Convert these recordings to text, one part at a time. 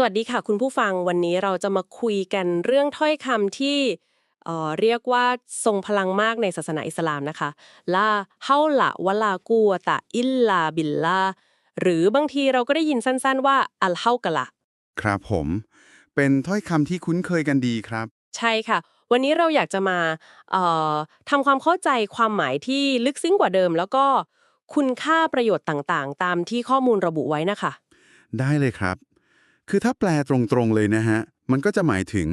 สวัสดีค่ะ คุณผู้ฟังวันนี้เราจะมาคุยกันเรื่องถ้อยคำที่เอ่อเรียกว่าทรงพลังมากในศาสนาอิสลามนะคะลาเฮาละวะลากูวะตะอิลลาบิลลาหรือบางทีเราก็ได้ยินสั้นๆว่าอัลเฮากะละ ครับผม เป็นถ้อยคำที่คุ้นเคยกันดีครับ ใช่ค่ะ วันนี้เราอยากจะมาเอ่อทำความเข้าใจความหมายที่ลึกซึ้งกว่าเดิม แล้วก็คุณค่าประโยชน์ต่างๆ ตามที่ข้อมูลระบุไว้นะคะ ได้เลยครับ คือถ้าแปลตรงๆเลยนะฮะ มันก็จะหมายถึง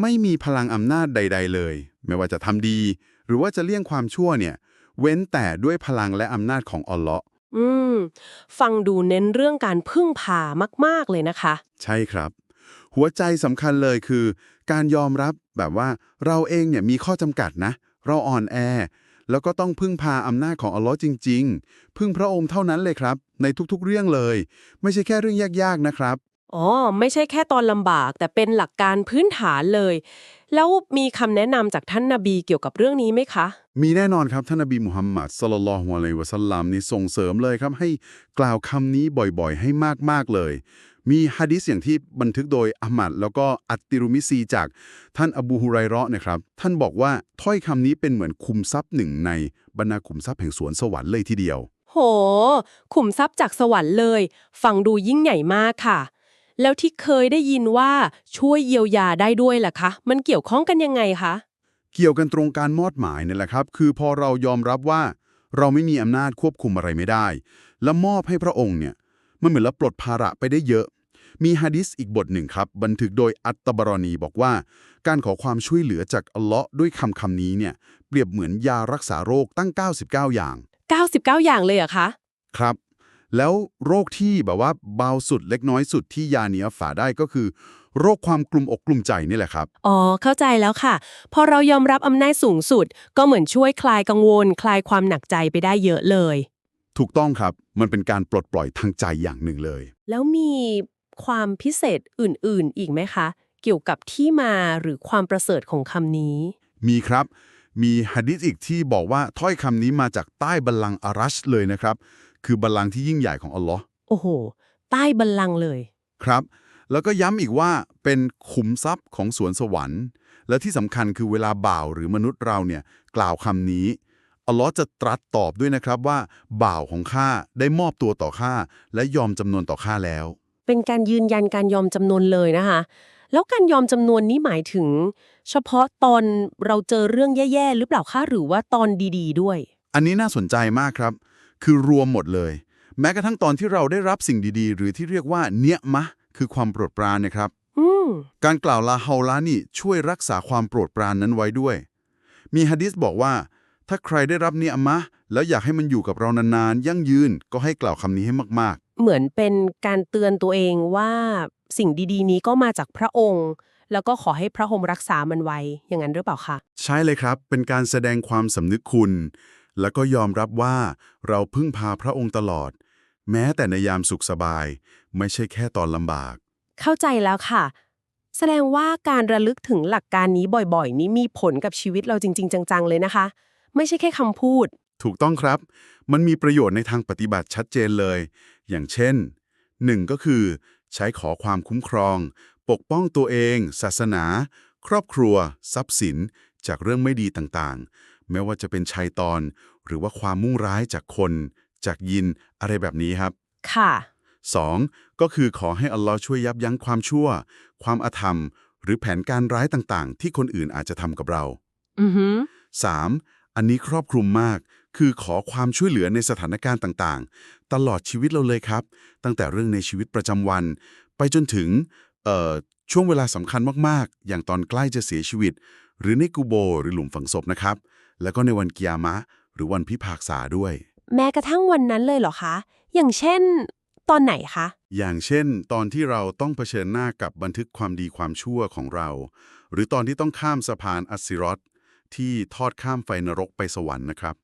ไม่มีพลังอำนาจใด ๆ เลย ไม่ว่าจะทำดี หรือว่าจะเลี่ยงความชั่วเนี่ย เว้นแต่ด้วยพลังและอำนาจของอัลเลาะห์อืม ฟังดูเน้นเรื่องการพึ่งพามาก ๆ เลยนะคะ ใช่ครับ หัวใจสำคัญเลยคือ การยอมรับแบบว่าเราเองเนี่ยมีข้อจำกัดนะ เราอ่อนแอ แล้วก็ต้องพึ่งพาอำนาจของอัลเลอฮ์จริง ๆ พึ่งพระองค์เท่านั้นเลยครับ ในทุกๆ เรื่องเลย ไม่ใช่แค่เรื่องยากๆนะครับ อ๋อ ไม่ใช่แค่ตอนลำบาก แต่เป็นหลักการพื้นฐานเลย แล้วมีคำแนะนำจากท่านนาบีเกี่ยวกับเรื่องนี้ไหมคะ มีแน่นอนครับท่านนบีมุฮัมมัดสลลัลลอฮุอะลัยฮิวะสัลลัมนี่ส่งเสริมเลยครับ ให้กล่าวคำนี้บ่อยๆ ให้มากๆเลย มีฮะดิษอย่างที่บันทึกโดยอะห์มัดแล้วก็อัตติรุมิซีจากท่านอบูฮุไรเราะห์นะครับ ท่านบอกว่าถ้อยคำนี้เป็นเหมือนคุมทรัพย์หนึ่งในบรรดาคุมทรัพย์แห่งสวนสวรรค์เลยทีเดียว โห ขุมทรัพย์จากสวรรค์เลย ฟังดูยิ่งใหญ่มากค่ะ แล้วที่เคยได้ยินว่าช่วยเยียวยาได้ด้วยล่ะคะ มันเกี่ยวข้องกันยังไงคะ เกี่ยวกันตรงการมอบหมายนี่แหละครับ คือพอเรายอมรับว่า เราไม่มีอำนาจควบคุมอะไรไม่ได้ แล้วมอบให้พระองค์เนี่ย มันเหมือนเราปลดภาระไปได้เยอะ มีฮะดิษอีกบทหนึ่งครับ บันทึกโดยอัตตบรอนีบอกว่า การขอความช่วยเหลือจากอัลเลาะห์ด้วยคำคำนี้เนี่ยเปรียบเหมือนยารักษาโรคตั้ง 99 อย่าง 99 อย่างเลยเหรอะคะ ครับ แล้วโรคที่แบบว่าเบาสุดเล็กน้อยสุดที่ยาเนี้ยฝ่าได้ก็คือ โรคความกลุ่มอกกลุ่มใจนี่แหละครับ อ๋อ เข้าใจแล้วค่ะ พอเรายอมรับอำนาจสูงสุด ก็เหมือนช่วยคลายกังวล คลายความหนักใจไปได้เยอะเลย ถูกต้องครับ มันเป็นการปลดปล่อยทางใจอย่างหนึ่งเลย แล้วมีความพิเศษอื่นๆ อีกไหมคะ เกี่ยวกับที่มาหรือความประเสริฐของคำนี้ มีครับ มีหะดิษอีกที่บอกว่าถ้อยคำนี้มาจากใต้บัลลังก์อารัชเลยนะครับ คือบัลลังก์ที่ยิ่งใหญ่ของอัลลอฮ์โอ้โห ใต้บัลลังก์เลย ครับ แล้วก็ย้ำอีกว่าเป็นขุมทรัพย์ของสวนสวรรค์ และที่สำคัญคือเวลาบ่าวหรือมนุษย์เราเนี่ยกล่าวคำนี้อัลลอฮ์จะตรัสตอบด้วยนะครับว่า บ่าวของข้าได้มอบตัวต่อข้าและยอมจำนวนต่อข้าแล้ว เป็นการยืนยันการยอมจำนวนเลยนะคะ แล้วการยอมจำนวนนี้หมายถึง เฉพาะตอนเราเจอเรื่องแย่ๆหรือเปล่าคะหรือว่าตอนดี ๆ ด้วย อันนี้น่าสนใจมากครับ คือรวมหมดเลย แม้กระทั่งตอนที่เราได้รับสิ่งดีๆ หรือที่เรียกว่าเนียมะ คือความโปรดปรานนะครับอืมการกล่าวลาฮาลานี่ช่วยรักษาความโปรดปรานนั้นไว้ด้วย มีฮะดิษบอกว่า ถ้าใครได้รับเนียมะ แล้วอยากให้มันอยู่กับเรานานๆ ยั่งยืนก็ให้กล่าวคำนี้ให้มากเหมือนเป็นการเตือนตัวเองว่าสิ่งดีๆ นี้ก็มาจากพระองค์ แล้วก็ขอให้พระองค์รักษามันไว้อย่างนั้นหรือเปล่าคะๆใช่เลยครับ เป็นการแสดงความสำนึกคุณ แล้วก็ยอมรับว่าเราพึ่งพาพระองค์ตลอด แม้แต่ในยามสุขสบาย ไม่ใช่แค่ตอนลำบาก เข้าใจแล้วค่ะ แสดงว่าการระลึกถึงหลักการนี้บ่อยๆ นี้มีผลกับชีวิตเราจริง ๆ จังๆ เลยนะคะ ไม่ใช่แค่คำพูด ถูกต้องครับ มันมีประโยชน์ในทางปฏิบัติชัดเจนเลย อย่างเช่น 1. ก็คือ ใช้ขอความคุ้มครอง ปกป้องตัวเอง ศาสนา ครอบครัว ทรัพย์สิน จากเรื่องไม่ดีต่างๆ ไม่ว่าจะเป็นชัยตอน หรือว่าความมุ่งร้ายจากคน จากยินอะไรแบบนี้ครับ ค่ะ 2. ก็คือขอให้อัลลอฮ์ช่วยยับยั้งความชั่ว ความอาธรรม หรือแผนการร้ายต่างๆ ที่คนอื่นอาจจะทำกับเราอือหือ 3. อันนี้ครอบคลุมมาก คือขอความช่วยเหลือในสถานการณ์ต่างๆ ตลอดชีวิตเราเลยครับ ตั้งแต่เรื่องในชีวิตประจำวัน ไปจนถึงเอ่อช่วงเวลาสำคัญมากๆ อย่างตอนใกล้จะเสียชีวิต หรือในกูโบ หรือหลุมฝังศพนะครับ แล้วก็ในวันกิยามะห์หรือวันพิพากษาด้วย แม้กระทั่งวันนั้นเลยเหรอคะ อย่างเช่น ตอนไหนคะ อย่างเช่น ตอนที่เราต้องเผชิญหน้ากับบันทึกความดีความชั่วของเรา หรือตอนที่ต้องข้ามสะพานอัสซิรอตที่ทอดข้ามไฟนรกไปสวรรค์นะครับ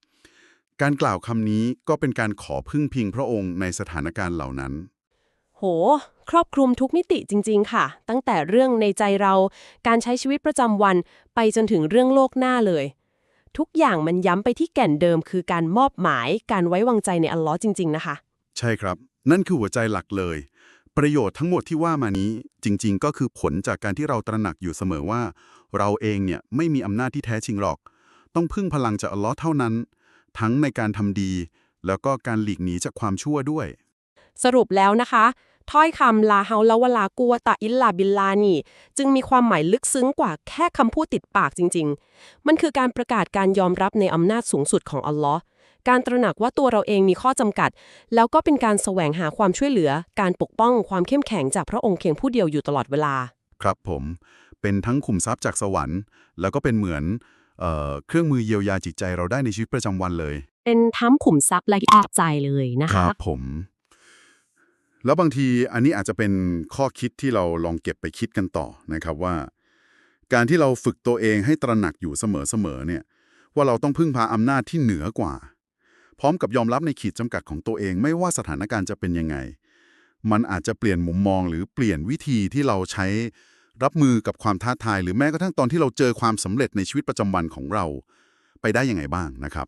การกล่าวคำนี้ก็เป็นการขอพึ่งพิงพระองค์ในสถานการณ์เหล่านั้นโห ครอบคลุมทุกมิติจริง ๆ ค่ะ ตั้งแต่เรื่องในใจเราการใช้ชีวิตประจำวันไปจนถึงเรื่องโลกหน้าเลย ทุกอย่างมันย้ำไปที่แก่นเดิมคือการมอบหมายการไว้วางใจในอัลลอฮ์จริง ๆ นะคะ ใช่ครับ นั่นคือหัวใจหลักเลย ประโยชน์ทั้งหมดที่ว่ามานี้จริง ๆ ก็คือผลจากการที่เราตระหนักอยู่เสมอว่า เราเองเนี่ยไม่มีอำนาจที่แท้จริงหรอก ต้องพึ่งพลังจากอัลลอฮ์เท่านั้น ทั้งในการทำดี แล้วก็การหลีกหนีจากความชั่วด้วย สรุปแล้วนะคะ ถ้อยคำลาเฮาละวะลากัวตะอิลลาบิลลานี่ จึงมีความหมายลึกซึ้งกว่าแค่คำพูดติดปากจริง ๆ มันคือการประกาศการยอมรับในอำนาจสูงสุดของอัลลอฮ์การตระหนักว่าตัวเราเองมีข้อจำกัด แล้วก็เป็นการแสวงหาความช่วยเหลือ การปกป้องความเข้มแข็งจากพระองค์เพียงผู้เดียวอยู่ตลอดเวลา ครับผม เป็นทั้งขุมทรัพย์จากสวรรค์ แล้วก็เป็นเหมือนเอ่อเครื่องมือเยียวยาจิตใจเราได้ในชีวิตประจำวันเลย เป็นทั้งขุมทรัพย์และอาใจเลยนะคคะรับผม แล้วบางทีอันนี้อาจจะเป็นข้อคิดที่เราลองเก็บไปคิดกันต่อนะครับว่า การที่เราฝึกตัวเองให้ตระหนักอยู่เสมอๆเนี่ยว่าเราต้องพึ่งพาอำนาจที่เหนือกว่า พร้อมกับยอมรับในขีดจำกัดของตัวเองไม่ว่าสถานการณ์จะเป็นยังไง มันอาจจะเปลี่ยนมุมมองหรือเปลี่ยนวิธีที่เราใช้รับมือกับความท้าทาย หรือแม้กระทั่งตอนที่เราเจอความสำเร็จในชีวิตประจำวันของเรา ไปได้ยังไงบ้างนะครับ